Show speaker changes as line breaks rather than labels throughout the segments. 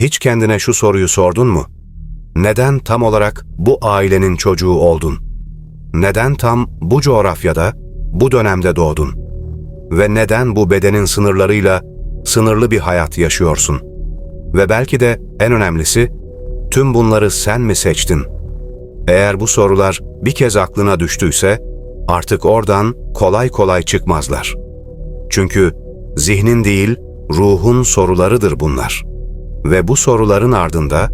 Hiç kendine şu soruyu sordun mu? Neden tam olarak bu ailenin çocuğu oldun? Neden tam bu coğrafyada, bu dönemde doğdun? Ve neden bu bedenin sınırlarıyla sınırlı bir hayat yaşıyorsun? Ve belki de en önemlisi, tüm bunları sen mi seçtin? Eğer bu sorular bir kez aklına düştüyse, artık oradan kolay kolay çıkmazlar. Çünkü zihnin değil, ruhun sorularıdır bunlar. Ve bu soruların ardında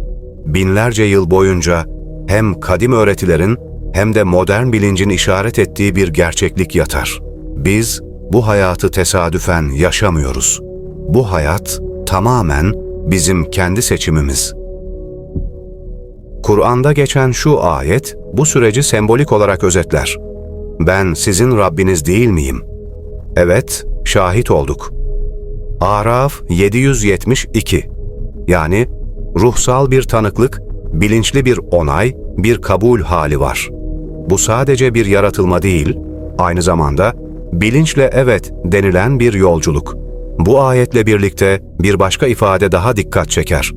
binlerce yıl boyunca hem kadim öğretilerin hem de modern bilincin işaret ettiği bir gerçeklik yatar. Biz bu hayatı tesadüfen yaşamıyoruz. Bu hayat tamamen bizim kendi seçimimiz. Kur'an'da geçen şu ayet bu süreci sembolik olarak özetler. Ben sizin Rabbiniz değil miyim? Evet, şahit olduk. Araf 772 Yani ruhsal bir tanıklık, bilinçli bir onay, bir kabul hali var. Bu sadece bir yaratılma değil, aynı zamanda bilinçle evet denilen bir yolculuk. Bu ayetle birlikte bir başka ifade daha dikkat çeker.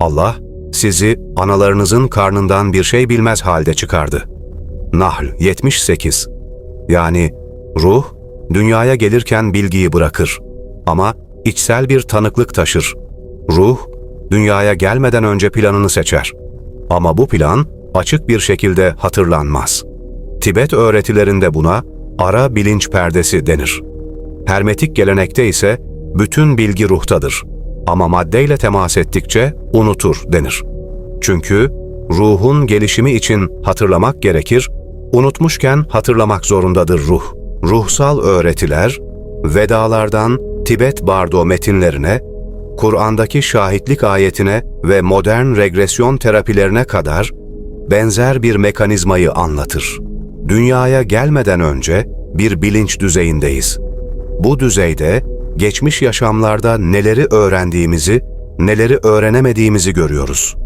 Allah sizi analarınızın karnından bir şey bilmez halde çıkardı. Nahl 78 Yani ruh dünyaya gelirken bilgiyi bırakır ama içsel bir tanıklık taşır. Ruh dünyaya gelmeden önce planını seçer. Ama bu plan açık bir şekilde hatırlanmaz. Tibet öğretilerinde buna ara bilinç perdesi denir. Hermetik gelenekte ise bütün bilgi ruhtadır ama maddeyle temas ettikçe unutur denir. Çünkü ruhun gelişimi için hatırlamak gerekir, unutmuşken hatırlamak zorundadır ruh. Ruhsal öğretiler, Vedalardan Tibet Bardo metinlerine, Kur'an'daki şahitlik ayetine ve modern regresyon terapilerine kadar benzer bir mekanizmayı anlatır. Dünyaya gelmeden önce bir bilinç düzeyindeyiz. Bu düzeyde geçmiş yaşamlarda neleri öğrendiğimizi, neleri öğrenemediğimizi görüyoruz.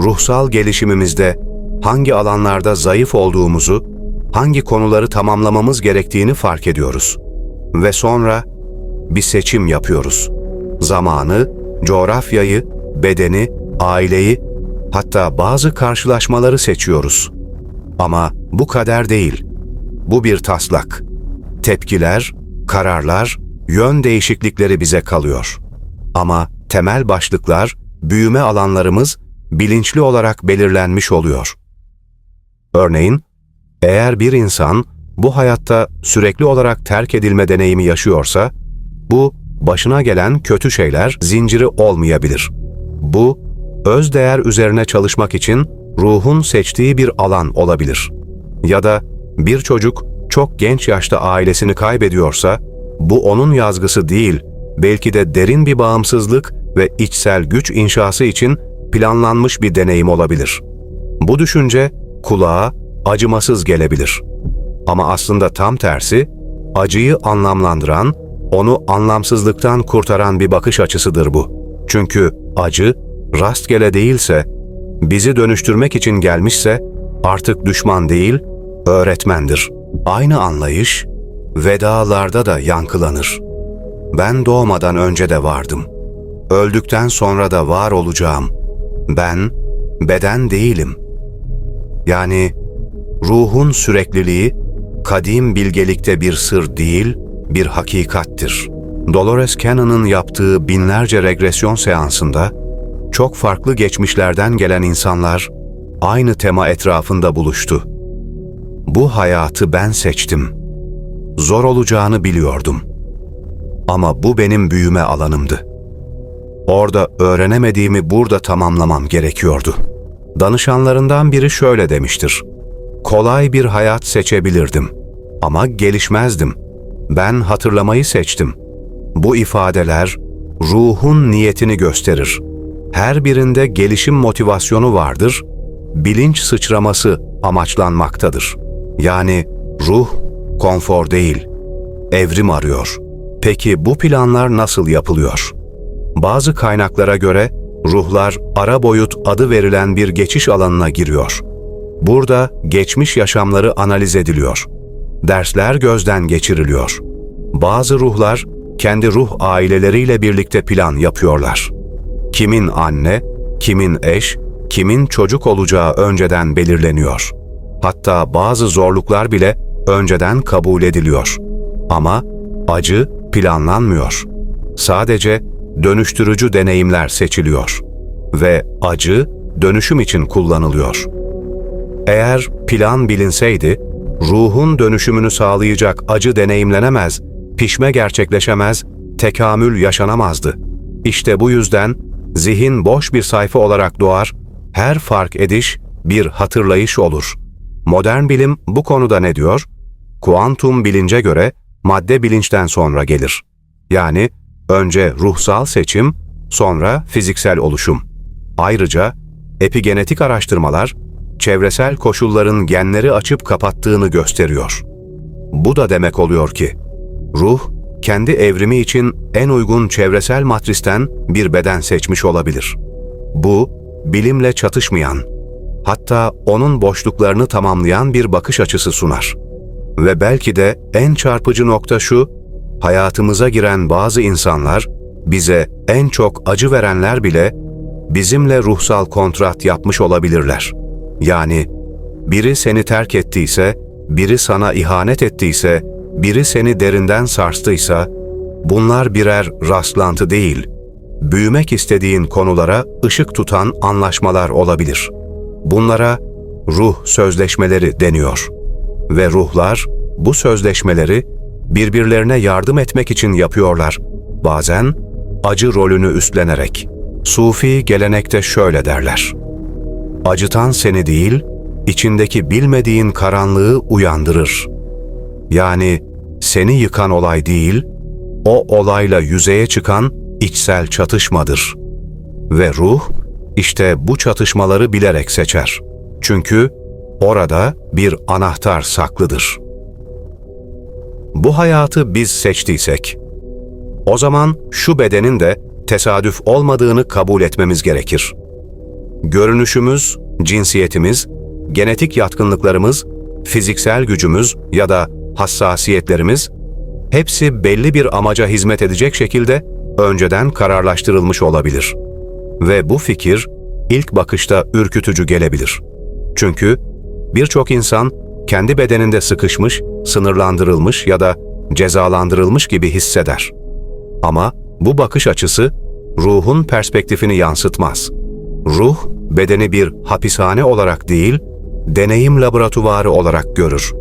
Ruhsal gelişimimizde hangi alanlarda zayıf olduğumuzu, hangi konuları tamamlamamız gerektiğini fark ediyoruz. Ve sonra bir seçim yapıyoruz. Zamanı, coğrafyayı, bedeni, aileyi, hatta bazı karşılaşmaları seçiyoruz. Ama bu kader değil. Bu bir taslak. Tepkiler, kararlar, yön değişiklikleri bize kalıyor. Ama temel başlıklar, büyüme alanlarımız bilinçli olarak belirlenmiş oluyor. Örneğin, eğer bir insan bu hayatta sürekli olarak terk edilme deneyimi yaşıyorsa, bu başına gelen kötü şeyler zinciri olmayabilir. Bu, öz değer üzerine çalışmak için ruhun seçtiği bir alan olabilir. Ya da bir çocuk çok genç yaşta ailesini kaybediyorsa, bu onun yazgısı değil, belki de derin bir bağımsızlık ve içsel güç inşası için planlanmış bir deneyim olabilir. Bu düşünce kulağa acımasız gelebilir. Ama aslında tam tersi, acıyı anlamlandıran, onu anlamsızlıktan kurtaran bir bakış açısıdır bu. Çünkü acı rastgele değilse, bizi dönüştürmek için gelmişse artık düşman değil, öğretmendir. Aynı anlayış vedalarda da yankılanır. Ben doğmadan önce de vardım. Öldükten sonra da var olacağım. Ben beden değilim. Yani ruhun sürekliliği kadim bilgelikte bir sır değil, bir hakikattir. Dolores Cannon'ın yaptığı binlerce regresyon seansında çok farklı geçmişlerden gelen insanlar aynı tema etrafında buluştu. Bu hayatı ben seçtim. Zor olacağını biliyordum. Ama bu benim büyüme alanımdı. Orada öğrenemediğimi burada tamamlamam gerekiyordu. Danışanlarından biri şöyle demiştir. Kolay bir hayat seçebilirdim ama gelişmezdim. Ben hatırlamayı seçtim. Bu ifadeler ruhun niyetini gösterir. Her birinde gelişim motivasyonu vardır, bilinç sıçraması amaçlanmaktadır. Yani ruh konfor değil, evrim arıyor. Peki bu planlar nasıl yapılıyor? Bazı kaynaklara göre ruhlar ara boyut adı verilen bir geçiş alanına giriyor. Burada geçmiş yaşamları analiz ediliyor. Dersler gözden geçiriliyor. Bazı ruhlar kendi ruh aileleriyle birlikte plan yapıyorlar. Kimin anne, kimin eş, kimin çocuk olacağı önceden belirleniyor. Hatta bazı zorluklar bile önceden kabul ediliyor. Ama acı planlanmıyor. Sadece dönüştürücü deneyimler seçiliyor ve acı dönüşüm için kullanılıyor. Eğer plan bilinseydi, ruhun dönüşümünü sağlayacak acı deneyimlenemez, pişme gerçekleşemez, tekamül yaşanamazdı. İşte bu yüzden zihin boş bir sayfa olarak doğar, her fark ediş bir hatırlayış olur. Modern bilim bu konuda ne diyor? Kuantum bilince göre madde bilinçten sonra gelir. Yani önce ruhsal seçim, sonra fiziksel oluşum. Ayrıca epigenetik araştırmalar çevresel koşulların genleri açıp kapattığını gösteriyor. Bu da demek oluyor ki ruh kendi evrimi için en uygun çevresel matristen bir beden seçmiş olabilir. Bu bilimle çatışmayan, hatta onun boşluklarını tamamlayan bir bakış açısı sunar. Ve belki de en çarpıcı nokta şu, hayatımıza giren bazı insanlar, bize en çok acı verenler bile bizimle ruhsal kontrat yapmış olabilirler. Yani biri seni terk ettiyse, biri sana ihanet ettiyse, biri seni derinden sarstıysa, bunlar birer rastlantı değil, büyümek istediğin konulara ışık tutan anlaşmalar olabilir. Bunlara ruh sözleşmeleri deniyor. Ve ruhlar bu sözleşmeleri birbirlerine yardım etmek için yapıyorlar. Bazen acı rolünü üstlenerek. Sufi gelenekte şöyle derler. Acıtan seni değil, içindeki bilmediğin karanlığı uyandırır. Yani seni yıkan olay değil, o olayla yüzeye çıkan içsel çatışmadır. Ve ruh, işte bu çatışmaları bilerek seçer. Çünkü orada bir anahtar saklıdır. Bu hayatı biz seçtiysek, o zaman şu bedenin de tesadüf olmadığını kabul etmemiz gerekir. Görünüşümüz, cinsiyetimiz, genetik yatkınlıklarımız, fiziksel gücümüz ya da hassasiyetlerimiz hepsi belli bir amaca hizmet edecek şekilde önceden kararlaştırılmış olabilir. Ve bu fikir ilk bakışta ürkütücü gelebilir. Çünkü birçok insan kendi bedeninde sıkışmış, sınırlandırılmış ya da cezalandırılmış gibi hisseder. Ama bu bakış açısı ruhun perspektifini yansıtmaz. Ruh, bedeni bir hapishane olarak değil, deneyim laboratuvarı olarak görür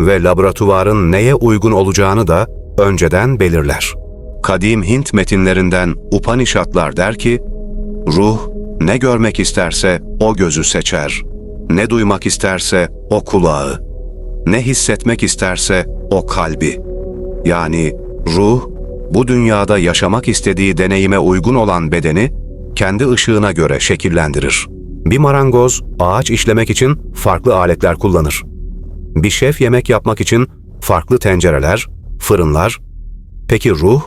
ve laboratuvarın neye uygun olacağını da önceden belirler. Kadim Hint metinlerinden Upanishadlar der ki, ruh ne görmek isterse o gözü seçer, ne duymak isterse o kulağı, ne hissetmek isterse o kalbi. Yani ruh bu dünyada yaşamak istediği deneyime uygun olan bedeni kendi ışığına göre şekillendirir. Bir marangoz ağaç işlemek için farklı aletler kullanır. Bir şef yemek yapmak için farklı tencereler, fırınlar. Peki ruh?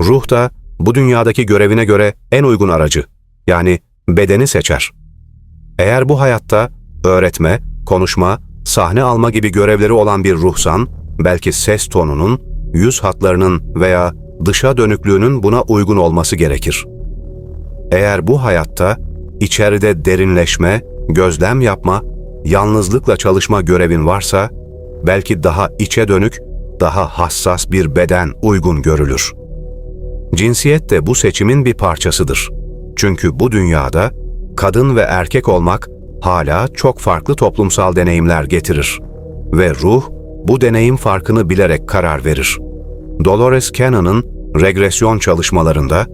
Ruh da bu dünyadaki görevine göre en uygun aracı, yani bedeni seçer. Eğer bu hayatta öğretme, konuşma, sahne alma gibi görevleri olan bir ruhsan, belki ses tonunun, yüz hatlarının veya dışa dönüklüğünün buna uygun olması gerekir. Eğer bu hayatta içeride derinleşme, gözlem yapma, yalnızlıkla çalışma görevin varsa, belki daha içe dönük, daha hassas bir beden uygun görülür. Cinsiyet de bu seçimin bir parçasıdır. Çünkü bu dünyada kadın ve erkek olmak hala çok farklı toplumsal deneyimler getirir ve ruh bu deneyim farkını bilerek karar verir. Dolores Cannon'ın regresyon çalışmalarında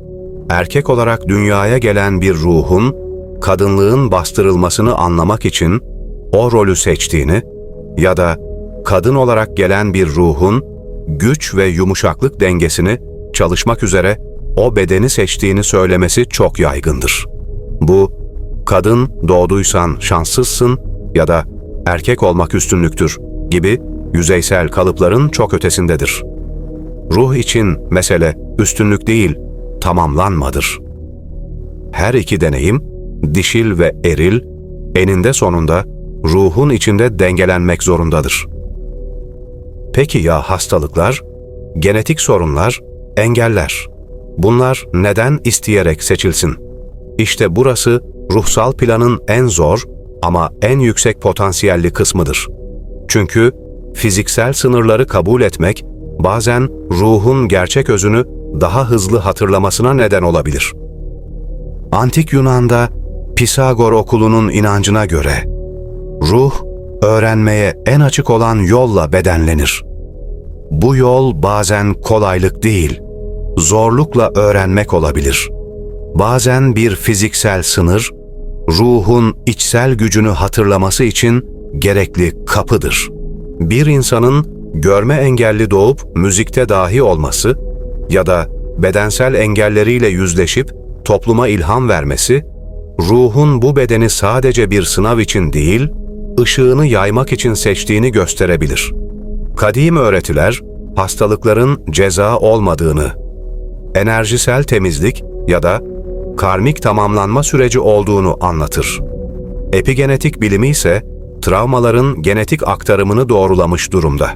erkek olarak dünyaya gelen bir ruhun kadınlığın bastırılmasını anlamak için o rolü seçtiğini ya da kadın olarak gelen bir ruhun güç ve yumuşaklık dengesini çalışmak üzere o bedeni seçtiğini söylemesi çok yaygındır. Bu, kadın doğduysan şanssızsın ya da erkek olmak üstünlüktür gibi yüzeysel kalıpların çok ötesindedir. Ruh için mesele üstünlük değil, tamamlanmadır. Her iki deneyim, dişil ve eril, eninde sonunda ruhun içinde dengelenmek zorundadır. Peki ya hastalıklar, genetik sorunlar, engeller? Bunlar neden isteyerek seçilsin? İşte burası ruhsal planın en zor ama en yüksek potansiyelli kısmıdır. Çünkü fiziksel sınırları kabul etmek bazen ruhun gerçek özünü daha hızlı hatırlamasına neden olabilir. Antik Yunan'da Pisagor okulunun inancına göre ruh öğrenmeye en açık olan yolla bedenlenir. Bu yol bazen kolaylık değil, zorlukla öğrenmek olabilir. Bazen bir fiziksel sınır, ruhun içsel gücünü hatırlaması için gerekli kapıdır. Bir insanın görme engelli doğup müzikte dahi olması ya da bedensel engelleriyle yüzleşip topluma ilham vermesi, ruhun bu bedeni sadece bir sınav için değil, ışığını yaymak için seçtiğini gösterebilir. Kadim öğretiler, hastalıkların ceza olmadığını, enerjisel temizlik ya da karmik tamamlanma süreci olduğunu anlatır. Epigenetik bilimi ise travmaların genetik aktarımını doğrulamış durumda.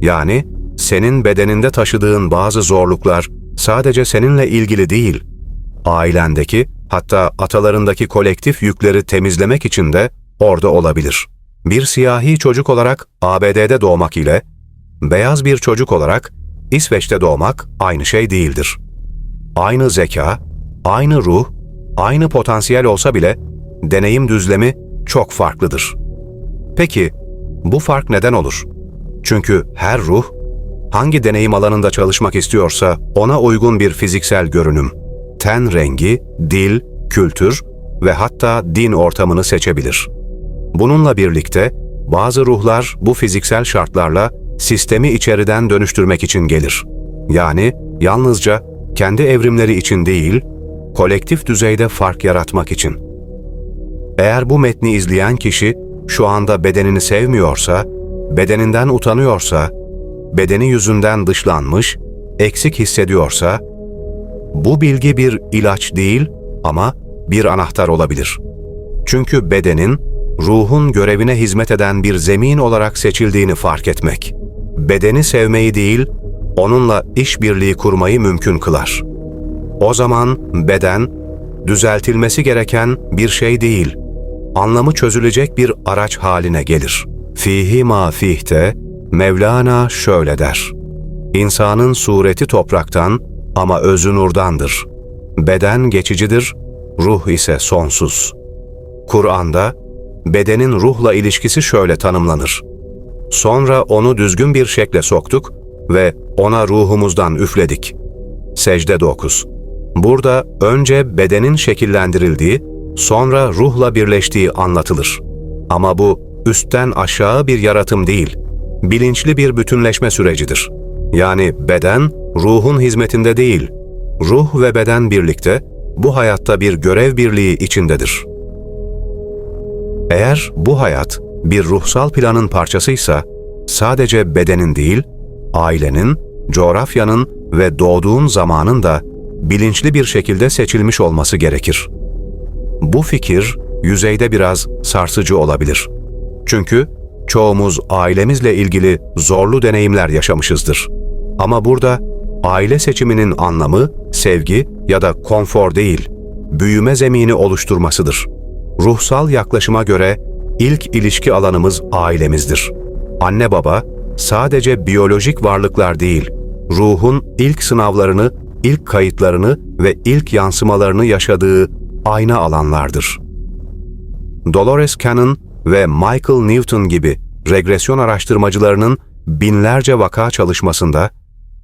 Yani senin bedeninde taşıdığın bazı zorluklar sadece seninle ilgili değil, ailendeki hatta atalarındaki kolektif yükleri temizlemek için de orada olabilir. Bir siyahi çocuk olarak ABD'de doğmak ile beyaz bir çocuk olarak İsveç'te doğmak aynı şey değildir. Aynı zeka, aynı ruh, aynı potansiyel olsa bile deneyim düzlemi çok farklıdır. Peki bu fark neden olur? Çünkü her ruh hangi deneyim alanında çalışmak istiyorsa ona uygun bir fiziksel görünüm, ten rengi, dil, kültür ve hatta din ortamını seçebilir. Bununla birlikte bazı ruhlar bu fiziksel şartlarla sistemi içeriden dönüştürmek için gelir. Yani yalnızca kendi evrimleri için değil, kolektif düzeyde fark yaratmak için. Eğer bu metni izleyen kişi şu anda bedenini sevmiyorsa, bedeninden utanıyorsa, bedeni yüzünden dışlanmış, eksik hissediyorsa, bu bilgi bir ilaç değil ama bir anahtar olabilir. Çünkü bedenin, ruhun görevine hizmet eden bir zemin olarak seçildiğini fark etmek, bedeni sevmeyi değil, onunla işbirliği kurmayı mümkün kılar. O zaman beden, düzeltilmesi gereken bir şey değil, anlamı çözülecek bir araç haline gelir. Fihi ma fihte, Mevlana şöyle der. İnsanın sureti topraktan ama özü nurdandır. Beden geçicidir, ruh ise sonsuz. Kur'an'da bedenin ruhla ilişkisi şöyle tanımlanır. Sonra onu düzgün bir şekle soktuk ve ona ruhumuzdan üfledik. Secde 9 Burada önce bedenin şekillendirildiği, sonra ruhla birleştiği anlatılır. Ama bu üstten aşağı bir yaratım değil, bilinçli bir bütünleşme sürecidir. Yani beden ruhun hizmetinde değil, ruh ve beden birlikte bu hayatta bir görev birliği içindedir. Eğer bu hayat bir ruhsal planın parçasıysa, sadece bedenin değil, ailenin, coğrafyanın ve doğduğun zamanın da bilinçli bir şekilde seçilmiş olması gerekir. Bu fikir yüzeyde biraz sarsıcı olabilir. Çünkü çoğumuz ailemizle ilgili zorlu deneyimler yaşamışızdır. Ama burada aile seçiminin anlamı sevgi ya da konfor değil, büyüme zemini oluşturmasıdır. Ruhsal yaklaşıma göre ilk ilişki alanımız ailemizdir. Anne baba sadece biyolojik varlıklar değil, ruhun ilk sınavlarını, ilk kayıtlarını ve ilk yansımalarını yaşadığı ayna alanlardır. Dolores Cannon ve Michael Newton gibi regresyon araştırmacılarının binlerce vaka çalışmasında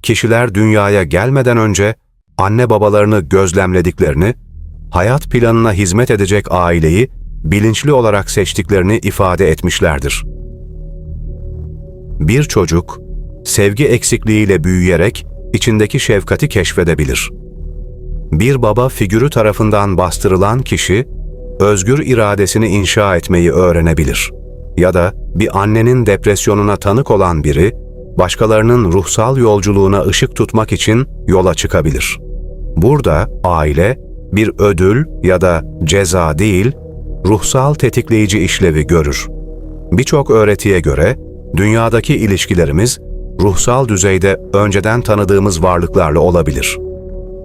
kişiler dünyaya gelmeden önce anne babalarını gözlemlediklerini, hayat planına hizmet edecek aileyi bilinçli olarak seçtiklerini ifade etmişlerdir. Bir çocuk, sevgi eksikliğiyle büyüyerek içindeki şefkati keşfedebilir. Bir baba figürü tarafından bastırılan kişi, özgür iradesini inşa etmeyi öğrenebilir. Ya da bir annenin depresyonuna tanık olan biri, başkalarının ruhsal yolculuğuna ışık tutmak için yola çıkabilir. Burada aile bir ödül ya da ceza değil, ruhsal tetikleyici işlevi görür. Birçok öğretiye göre dünyadaki ilişkilerimiz ruhsal düzeyde önceden tanıdığımız varlıklarla olabilir.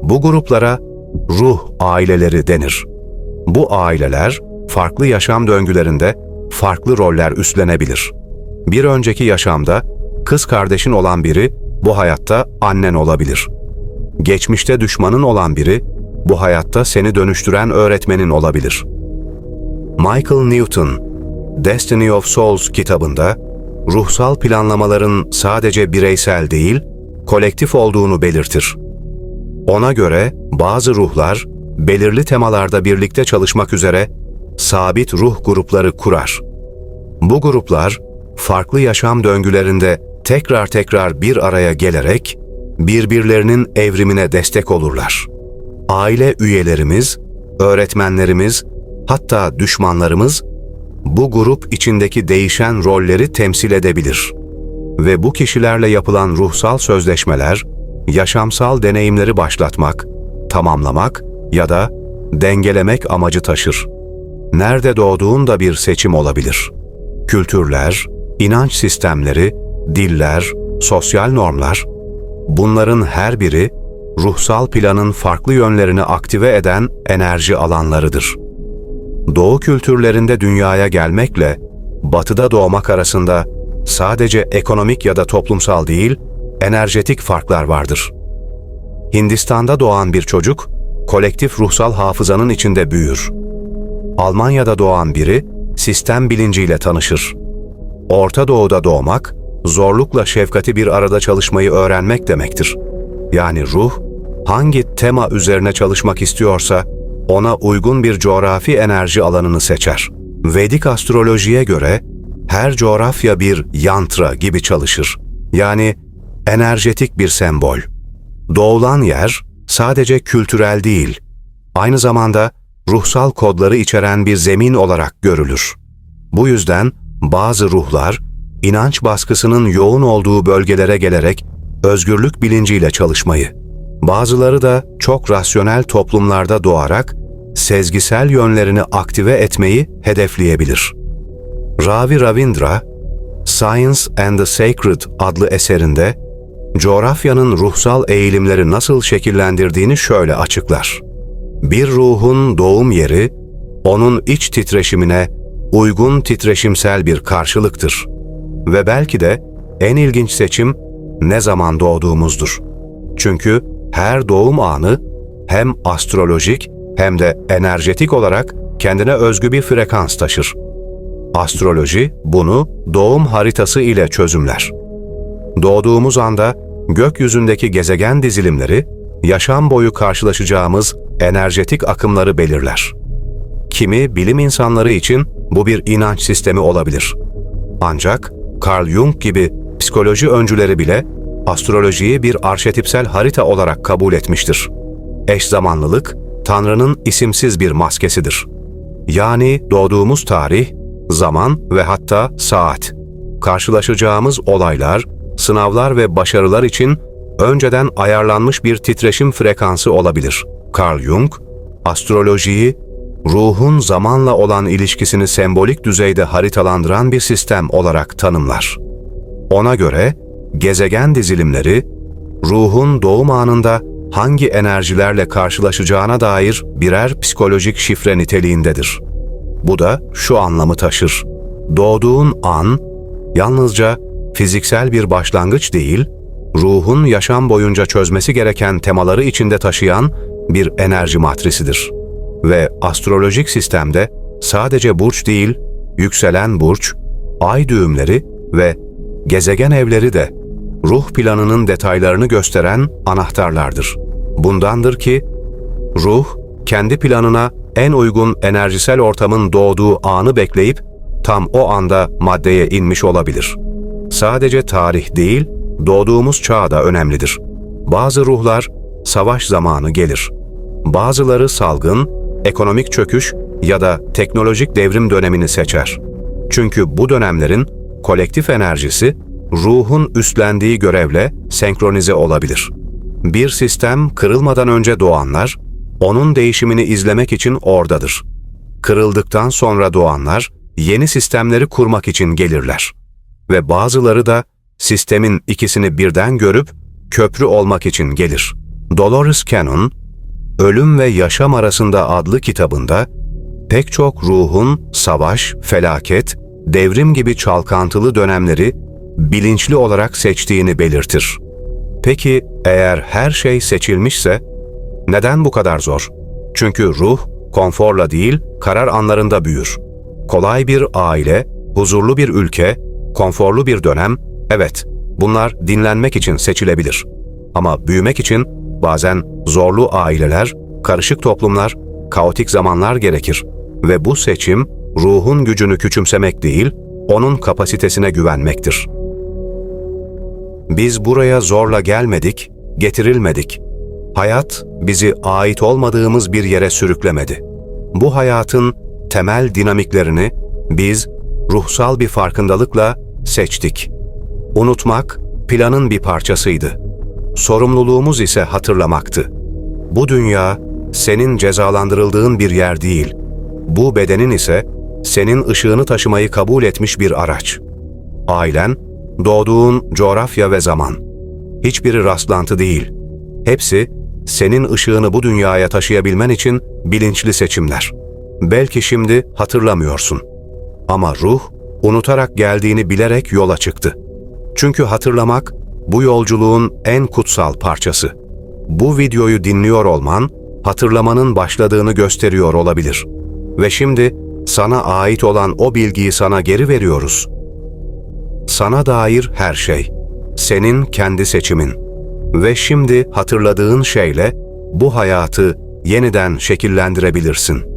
Bu gruplara ruh aileleri denir. Bu aileler farklı yaşam döngülerinde farklı roller üstlenebilir. Bir önceki yaşamda kız kardeşin olan biri bu hayatta annen olabilir. Geçmişte düşmanın olan biri bu hayatta seni dönüştüren öğretmenin olabilir. Michael Newton, Destiny of Souls kitabında ruhsal planlamaların sadece bireysel değil, kolektif olduğunu belirtir. Ona göre bazı ruhlar belirli temalarda birlikte çalışmak üzere sabit ruh grupları kurar. Bu gruplar farklı yaşam döngülerinde tekrar tekrar bir araya gelerek birbirlerinin evrimine destek olurlar. Aile üyelerimiz, öğretmenlerimiz, hatta düşmanlarımız bu grup içindeki değişen rolleri temsil edebilir. Ve bu kişilerle yapılan ruhsal sözleşmeler, yaşamsal deneyimleri başlatmak, tamamlamak ya da dengelemek amacı taşır. Nerede doğduğun da bir seçim olabilir. Kültürler, inanç sistemleri, diller, sosyal normlar, bunların her biri ruhsal planın farklı yönlerini aktive eden enerji alanlarıdır. Doğu kültürlerinde dünyaya gelmekle batıda doğmak arasında sadece ekonomik ya da toplumsal değil, enerjetik farklar vardır. Hindistan'da doğan bir çocuk, kolektif ruhsal hafızanın içinde büyür. Almanya'da doğan biri, sistem bilinciyle tanışır. Orta Doğu'da doğmak, zorlukla şefkati bir arada çalışmayı öğrenmek demektir. Yani ruh, hangi tema üzerine çalışmak istiyorsa, ona uygun bir coğrafi enerji alanını seçer. Vedik astrolojiye göre, her coğrafya bir yantra gibi çalışır. Yani enerjetik bir sembol. Doğulan yer sadece kültürel değil, aynı zamanda ruhsal kodları içeren bir zemin olarak görülür. Bu yüzden bazı ruhlar inanç baskısının yoğun olduğu bölgelere gelerek özgürlük bilinciyle çalışmayı, bazıları da çok rasyonel toplumlarda doğarak sezgisel yönlerini aktive etmeyi hedefleyebilir. Ravi Ravindra, Science and the Sacred adlı eserinde coğrafyanın ruhsal eğilimleri nasıl şekillendirdiğini şöyle açıklar. Bir ruhun doğum yeri, onun iç titreşimine uygun titreşimsel bir karşılıktır. Ve belki de en ilginç seçim ne zaman doğduğumuzdur. Çünkü her doğum anı hem astrolojik hem de enerjetik olarak kendine özgü bir frekans taşır. Astroloji bunu doğum haritası ile çözümler. Doğduğumuz anda gökyüzündeki gezegen dizilimleri yaşam boyu karşılaşacağımız enerjetik akımları belirler. Kimi bilim insanları için bu bir inanç sistemi olabilir. Ancak Carl Jung gibi psikoloji öncüleri bile astrolojiyi bir arşetipsel harita olarak kabul etmiştir. Eş zamanlılık, Tanrı'nın isimsiz bir maskesidir. Yani doğduğumuz tarih, zaman ve hatta saat. Karşılaşacağımız olaylar, sınavlar ve başarılar için önceden ayarlanmış bir titreşim frekansı olabilir. Carl Jung, astrolojiyi ruhun zamanla olan ilişkisini sembolik düzeyde haritalandıran bir sistem olarak tanımlar. Ona göre gezegen dizilimleri ruhun doğum anında hangi enerjilerle karşılaşacağına dair birer psikolojik şifre niteliğindedir. Bu da şu anlamı taşır. Doğduğun an yalnızca fiziksel bir başlangıç değil, ruhun yaşam boyunca çözmesi gereken temaları içinde taşıyan bir enerji matrisidir. Ve astrolojik sistemde sadece burç değil, yükselen burç, ay düğümleri ve gezegen evleri de ruh planının detaylarını gösteren anahtarlardır. Bundandır ki ruh kendi planına en uygun enerjisel ortamın doğduğu anı bekleyip tam o anda maddeye inmiş olabilir. Sadece tarih değil, doğduğumuz çağ da önemlidir. Bazı ruhlar savaş zamanı gelir. Bazıları salgın, ekonomik çöküş ya da teknolojik devrim dönemini seçer. Çünkü bu dönemlerin kolektif enerjisi ruhun üstlendiği görevle senkronize olabilir. Bir sistem kırılmadan önce doğanlar, onun değişimini izlemek için oradadır. Kırıldıktan sonra doğanlar, yeni sistemleri kurmak için gelirler. Ve bazıları da sistemin ikisini birden görüp köprü olmak için gelir. Dolores Cannon, Ölüm ve Yaşam Arasında adlı kitabında pek çok ruhun savaş, felaket, devrim gibi çalkantılı dönemleri bilinçli olarak seçtiğini belirtir. Peki eğer her şey seçilmişse neden bu kadar zor? Çünkü ruh konforla değil, karar anlarında büyür. Kolay bir aile, huzurlu bir ülke, konforlu bir dönem, evet, bunlar dinlenmek için seçilebilir. Ama büyümek için bazen zorlu aileler, karışık toplumlar, kaotik zamanlar gerekir. Ve bu seçim ruhun gücünü küçümsemek değil, onun kapasitesine güvenmektir. Biz buraya zorla gelmedik, getirilmedik. Hayat bizi ait olmadığımız bir yere sürüklemedi. Bu hayatın temel dinamiklerini biz ruhsal bir farkındalıkla seçtik. Unutmak planın bir parçasıydı. Sorumluluğumuz ise hatırlamaktı. Bu dünya senin cezalandırıldığın bir yer değil. Bu bedenin ise senin ışığını taşımayı kabul etmiş bir araç. Ailen, doğduğun coğrafya ve zaman. Hiçbiri rastlantı değil. Hepsi senin ışığını bu dünyaya taşıyabilmen için bilinçli seçimler. Belki şimdi hatırlamıyorsun. Ama ruh, unutarak geldiğini bilerek yola çıktı. Çünkü hatırlamak, bu yolculuğun en kutsal parçası. Bu videoyu dinliyor olman, hatırlamanın başladığını gösteriyor olabilir. Ve şimdi sana ait olan o bilgiyi sana geri veriyoruz. Sana dair her şey, senin kendi seçimin. Ve şimdi hatırladığın şeyle bu hayatı yeniden şekillendirebilirsin.''